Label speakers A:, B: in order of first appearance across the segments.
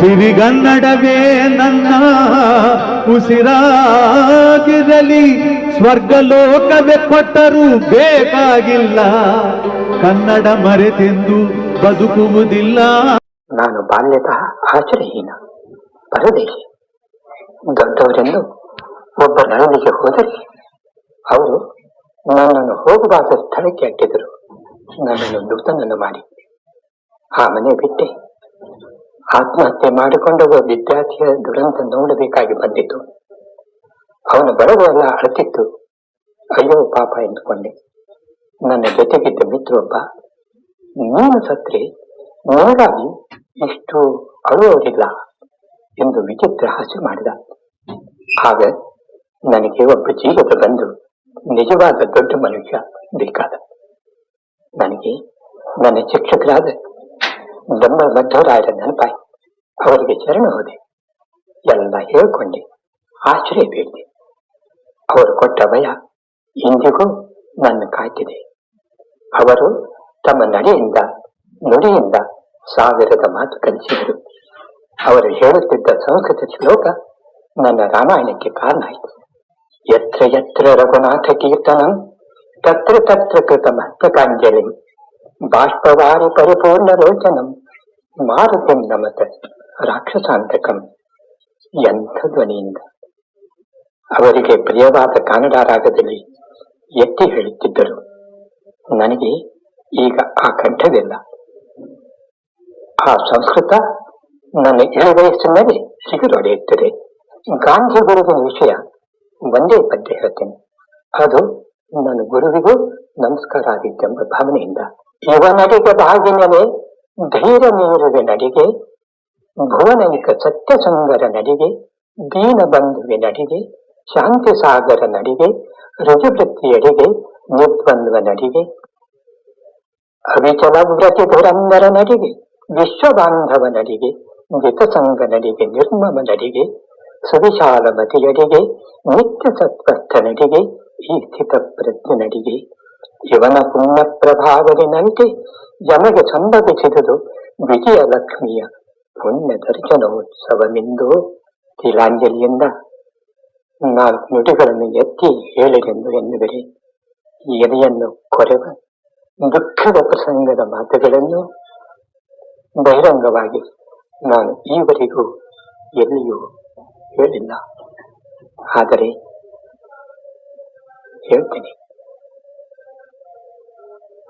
A: ಸಿರಿಗನ್ನಡವೇ ನನ್ನ ಉಸಿರಾಗಿರಲಿ, ಸ್ವರ್ಗಲೋಕವೇ ಕೊಟ್ಟರೂ ಬೇಕಾಗಿಲ್ಲ. ಕನ್ನಡ ಮರೆತೆಂದು ಬದುಕುವುದಿಲ್ಲ.
B: ನಾನು ಬಾಲ್ಯತಃ ಆಚರಹೀನ ಪರದೇಶಿ. ದೊಡ್ಡವರೆಂದು ಒಬ್ಬ ನನಗೆ ಹೋದರೆ ಅವರು ನನ್ನನ್ನು ಹೋಗಬಾರದ ಸ್ಥಳಕ್ಕೆ ಅಟ್ಟಿದರು ನನ್ನನ್ನು ದುಡ್ಡನನ್ನು ಮಾಡಿ. ಆ ಮನೆ ಬಿಟ್ಟೆ. ಆತ್ಮಹತ್ಯೆ ಮಾಡಿಕೊಂಡ ವಿದ್ಯಾರ್ಥಿಯ ದುರಂತ ನೋಡಬೇಕಾಗಿ ಬಂದಿತು. ಅವನ ಬಡವೆಲ್ಲ ಅಳತಿತ್ತು ಅಯ್ಯೋ ಪಾಪ ಎಂದುಕೊಂಡೆ. ನನ್ನ ಜೊತೆಗಿದ್ದ ಮಿತ್ರೊಬ್ಬ ನೀನು ಸತ್ರೆ ನನಗಾಗಿ ಇಷ್ಟು ಅಳುವವರಿಲ್ಲ ಎಂದು ವಿಚಿತ್ರ ಹಾಸ್ಯ ಮಾಡಿದ. ಆಗ ನನಗೆ ಒಬ್ಬ ಜೀವದ ಬಂದು ನಿಜವಾದ ದೊಡ್ಡ ಮನುಷ್ಯ ಬೇಕಾದ. ನನಗೆ ನನ್ನ ಶಿಕ್ಷಕರಾದ ನಮ್ಮ ಮಧ್ವರಾಯರ ನೆನಪಾಯಿ ಅವರಿಗೆ ಶರಣ ಹೋದೆ ಎಲ್ಲ ಹೇಳ್ಕೊಂಡೆ ಆಶ್ರಯ ಬೇಡಿದೆ ಅವರು ಕೊಟ್ಟ ಭಯ ಇಂದಿಗೂ ನನ್ನ ಕಾಯ್ತಿದೆ ಅವರು ತಮ್ಮ ನಡೆಯಿಂದ ನುಡಿಯಿಂದ ಸಾವಿರದ ಮಾತು ಕಲಿಸಿದರು ಅವರು ಹೇಳುತ್ತಿದ್ದ ಸಂಸ್ಕೃತ ಶ್ಲೋಕ ನನ್ನ ರಾಮಾಯಣಕ್ಕೆ ಕಾರಣ ಆಯಿತು ಯತ್ರ ಯತ್ರ ರಘುನಾಥ ಕೀರ್ತನಂ ತತ್ರ ತತ್ರ ಕೃತ ಮಸ್ತಕಾಂಜಲಿ ಬಾಷ್ಪವಾರಿ ಪರಿಪೂರ್ಣ ರೋಚನಂ ಮಾರುತಿಂ ನಮತ ರಾಕ್ಷಸಾಂತಕಂ ಎಂಥ ಧ್ವನಿಯಿಂದ ಅವರಿಗೆ ಪ್ರಿಯವಾದ ಕನ್ನಡ ರಾಗದಲ್ಲಿ ಎತ್ತಿ ಹೇಳುತ್ತಿದ್ದರು. ನನಗೆ ಈಗ ಆ ಕಂಠವಿಲ್ಲ. ಆ ಸಂಸ್ಕೃತ ನನ್ನ ಇಳೆ ವಯಸ್ಸಿನಲ್ಲಿ ಸಿಗದೊಡೆಯುತ್ತದೆ. ಗಾಂಧಿ ಗುರುವಿನ ವಿಷಯ ಒಂದೇ ಪದ್ಯ ಹೇಳ್ತೇನೆ. ಅದು ನನ್ನ ಗುರುವಿಗೂ ನಮಸ್ಕಾರ ಆಗಿದ್ದೆಂಬ ಭಾವನೆಯಿಂದ. ಇವನಡಿಗೆ ಭಾಗಿನವೇ ಧೈರ್ಯ ಮೀರುವೆ ನಡಿಗೆ ಭುವನೈಕ ಸತ್ಯಸಂಗರ ನಡಿಗೆ ದೀನ ಬಂಧುವೆ ನಡಿಗೆ ಶಾಂತಿ ಸಾಗರ ನಡಿಗೆ, ರುಜುವೃತ್ತಿಯಡಿಗೆ ನಿರ್ಬಂಧ ನಡಿಗೆ. ಅವಿಚಲ ವ್ರತಿ ಧುರಂದರ ನಡಿಗೆ ವಿಶ್ವ ಬಾಂಧವ ನಡಿಗೆ ಜಿತಸಂಗ ನಡಿಗೆ, ನಿರ್ಮಮ ನಡಿಗೆ ಸುವಿಶಾಲ ಮತಿಯಡಿಗೆ ನಿತ್ಯ ಸತ್ವರ್ಥ ನಡಿಗೆ ಈ ಪ್ರಜ್ಞೆ ನಡಿಗೆ. ಇವನ ಪುಣ್ಯ ಪ್ರಭಾವದಿನಂತೆ ಯಮಗೆ ಸಂಭವಿಸಿದುದು ವಿಜಯಲಕ್ಷ್ಮಿಯ ಪುಣ್ಯ ದರ್ಶನೋತ್ಸವವೆಂದು ತಿಲಾಂಜಲಿಯಿಂದ ನಾಲ್ಕು ನುಡಿಗಳನ್ನು ಎತ್ತಿ ಹೇಳಿರೆಂದು ಎನ್ನುವರೆ. ಎದೆಯನ್ನು ಕೊರೆವ ದುಃಖದ ಪ್ರಸಂಗದ ಮಾತುಗಳನ್ನು ಬಹಿರಂಗವಾಗಿ ನಾನು ಈವರೆಗೂ ಎಲ್ಲಿಯೂ ಹೇಳಿಲ್ಲ. ಆದರೆ ಹೇಳ್ತೀನಿ.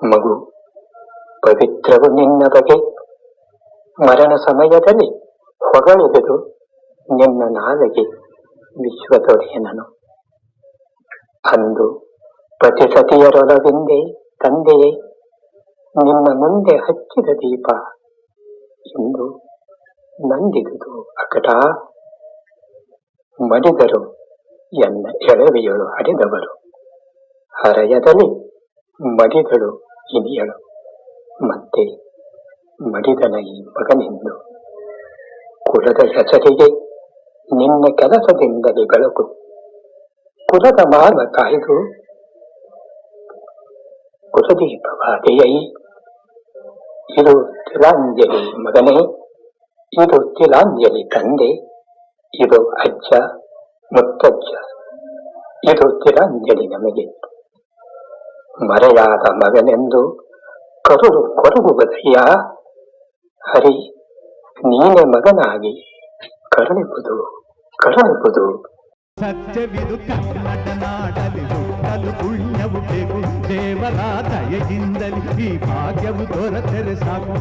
B: ಮಗು, ಪವಿತ್ರವು ನಿನ್ನ ಬಗೆ. ಮರಣ ಸಮಯದಲ್ಲಿ ಹೊಗಳಿದುದು ನಿನ್ನ ನಾಲಿಗೆ ವಿಶ್ವದೊಡೆಯನನು ಅಂದು ಪ್ರತಿಸತಿಯರೊಳಗಿಂದೆ ತಂದೆಯೇ, ನಿನ್ನ ಮುಂದೆ ಹಚ್ಚಿದ ದೀಪ ಎಂದು ನಂದಿದುದು ಅಕಟ. ಮಡಿದರು ಎನ್ನ ಎಳವೆಯಳು ಹರಿದವರು ಹರೆಯದಲ್ಲಿ ಮಡಿದಳು ಇನಿಯಳು. ಮತ್ತೆ ಮಡಿದನ ಮಗನೆಂದು ಕುಲದ ಹೆಸರಿಗೆ ನಿನ್ನ ಕೆಲಸದಿಂದಲೇ ಬೆಳಕು ಕುಲದ ಮಾನ ಕಾಯ್ದು ಕುಲದೀಪವಾದೆಯೈ ಇದು ತಿಲಾಂಜಲಿ ಮಗನೇ ಇದು ತಿಲಾಂಜಲಿ ತಂದೆ ಇದು ಅಜ್ಜ ಮುತ್ತಜ್ಜ ಇದು ತಿಲಾಂಜಲಿ ನಮಗೆ ಮರೆಯಾದ ಮಗನೆಂದು ಕರುಳು ಕೊರಗುವುದಯ್ಯ ಹರಿ ನೀನೆ ಮಗನಾಗಿ ಕರುಣಿಪುದು ಕರುಣಿಪುದು
A: ಸತ್ಯವಿದು ಕನ್ನಡ ನಾಡಲಿ ಹುಟ್ಟಲು ಪುಣ್ಯವು ಬೇಕು ದೇವರ ದಯೆಯಿಂದಲಿ ಈ ಭಾಗ್ಯವು ದೊರೆತರೆ ಸಾಕು